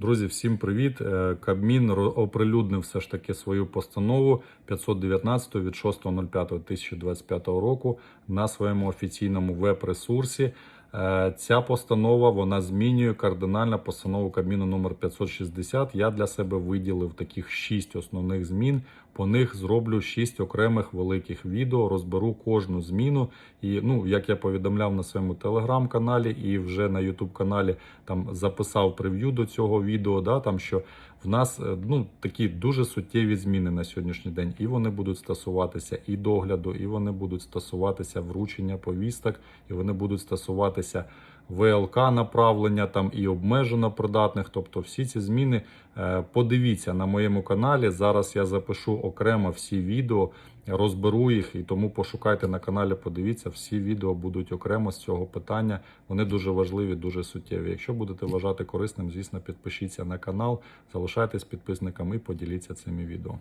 Друзі, всім привіт! Е, Кабмін оприлюднив все ж таки свою постанову 519 від 6.05.2025 року на своєму офіційному веб-ресурсі. Е, Ця постанова вона змінює кардинально постанову Кабміну номер 560. Я для себе виділив таких шість основних змін. По них зроблю шість окремих великих відео, розберу кожну зміну. І ну, як я повідомляв на своєму телеграм-каналі і вже на Ютуб каналі там записав прев'ю до цього відео. Да, там що в нас е, ну такі дуже суттєві зміни на сьогоднішній день, і вони будуть стосуватися і догляду, і вони будуть стосуватися вручення повісток, і вони будуть стосуватися ВЛК направлення там і обмежено придатних. Тобто всі ці зміни е, подивіться на моєму каналі. Зараз я запишу окремо всі відео, розберу їх і тому пошукайте на каналі. Подивіться, всі відео будуть окремо з цього питання. Вони дуже важливі, дуже суттєві. Якщо будете вважати корисним, звісно, підпишіться на канал, залишайтесь підписниками і поділіться цими відео.